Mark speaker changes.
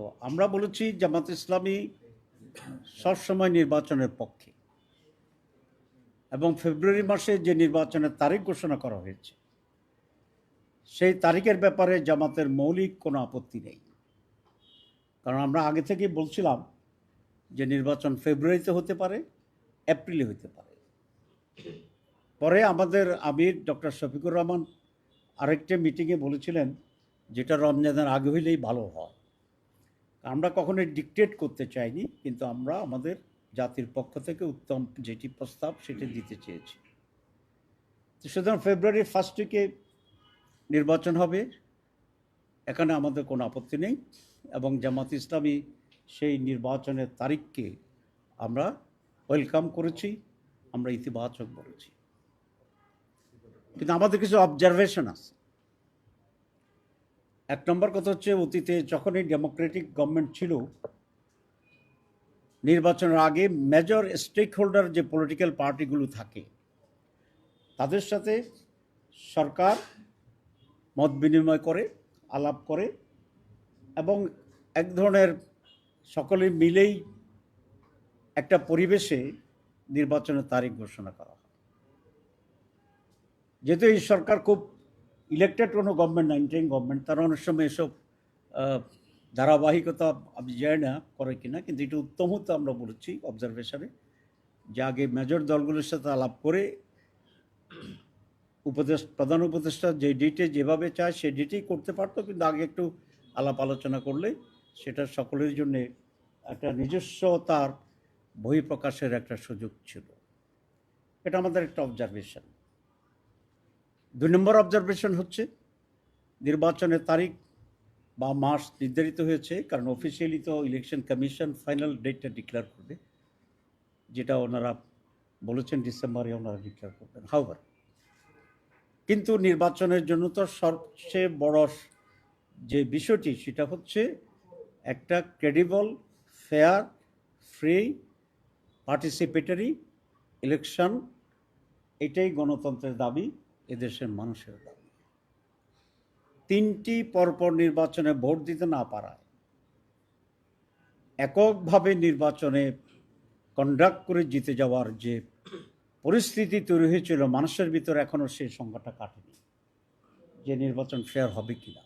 Speaker 1: তো আমরা বলেছি জামাত ইসলামী সবসময় নির্বাচনের পক্ষে। এবং ফেব্রুয়ারি মাসে যে নির্বাচনের তারিখ ঘোষণা করা হয়েছে, সেই তারিখের ব্যাপারে জামাতের মৌলিক কোনো আপত্তি নেই। কারণ আমরা আগে থেকেই বলছিলাম যে নির্বাচন ফেব্রুয়ারিতে হতে পারে, এপ্রিলে হতে পারে। পরে আমাদের আমির ডক্টর শফিকুর রহমান আরেকটা মিটিংয়ে বলেছিলেন, যেটা রমজানের আগে হইলেই ভালো হয়। আমরা কখনোই ডিকটেট করতে চাইনি, কিন্তু আমরা আমাদের জাতির পক্ষ থেকে উত্তম যেটি প্রস্তাব সেটি দিতে চেয়েছি। তো সুতরাং ফেব্রুয়ারির ফার্স্ট উইকে নির্বাচন হবে, এখানে আমাদের কোনো আপত্তি নেই এবং জামাত ইসলামী সেই নির্বাচনের তারিখকে আমরা ওয়েলকাম করেছি, আমরা ইতিবাচক বলেছি। কিন্তু আমাদের কিছু অবজারভেশন আছে। এক নম্বর কথা হচ্ছে অতীতে যখনই ডেমোক্রেটিক গভর্নমেন্ট ছিল, নির্বাচনের আগে মেজর স্টেক হোল্ডার যে পলিটিক্যাল পার্টিগুলো থাকে, তাদের সাথে সরকার মত বিনিময় করে, আলাপ করে এবং এক ধরনের সকলে মিলেই একটা পরিবেশে নির্বাচনের তারিখ ঘোষণা করা হয়। যেহেতু এই সরকার খুব ইলেকটেড কোনো গভর্নমেন্ট না ইন্টারিং গভর্নমেন্ট তারা অনেক সময় এসব ধারাবাহিকতা আমি জানি না করে কিনা কিন্তু এটা উত্তম হতো আমরা বলেছি অবজারভেশনে যে আগে মেজর দলগুলোর সাথে আলাপ করে উপদেশ প্রধান উপদেষ্টা যে ডেটে যেভাবে চায় সে ডেটেই করতে পারতো কিন্তু আগে একটু আলাপ আলোচনা করলে সেটা সকলের জন্য একটা নিজস্ব তার বহিঃপ্রকাশের একটা সুযোগ ছিল এটা আমাদের একটা অবজারভেশন দুই নম্বর অবজারভেশন হচ্ছে, নির্বাচনের তারিখ বা মাস নির্ধারিত হয়েছে, কারণ অফিসিয়ালি তো ইলেকশন কমিশন ফাইনাল ডেটটা ডিক্লেয়ার করবে, যেটা ওনারা বলেছেন ডিসেম্বরে ওনারা ডিক্লেয়ার করবেন। হাওয়ার কিন্তু নির্বাচনের জন্য তো সবচেয়ে বড় যে বিষয়টি, সেটা হচ্ছে একটা credible fair free participatory election এটাই গণতন্ত্রের দাবি। এদেশের মানুষের তিনটি পরপর নির্বাচনে ভোট দিতে না পারায় এককভাবে নির্বাচনে কন্ডাক্ট করে জিতে যাওয়ার যে পরিস্থিতি তৈরি হয়েছিল, মানুষের ভিতরে এখনও সেই সংখ্যাটা কাটেনি যে নির্বাচন ফেয়ার হবে কিনা।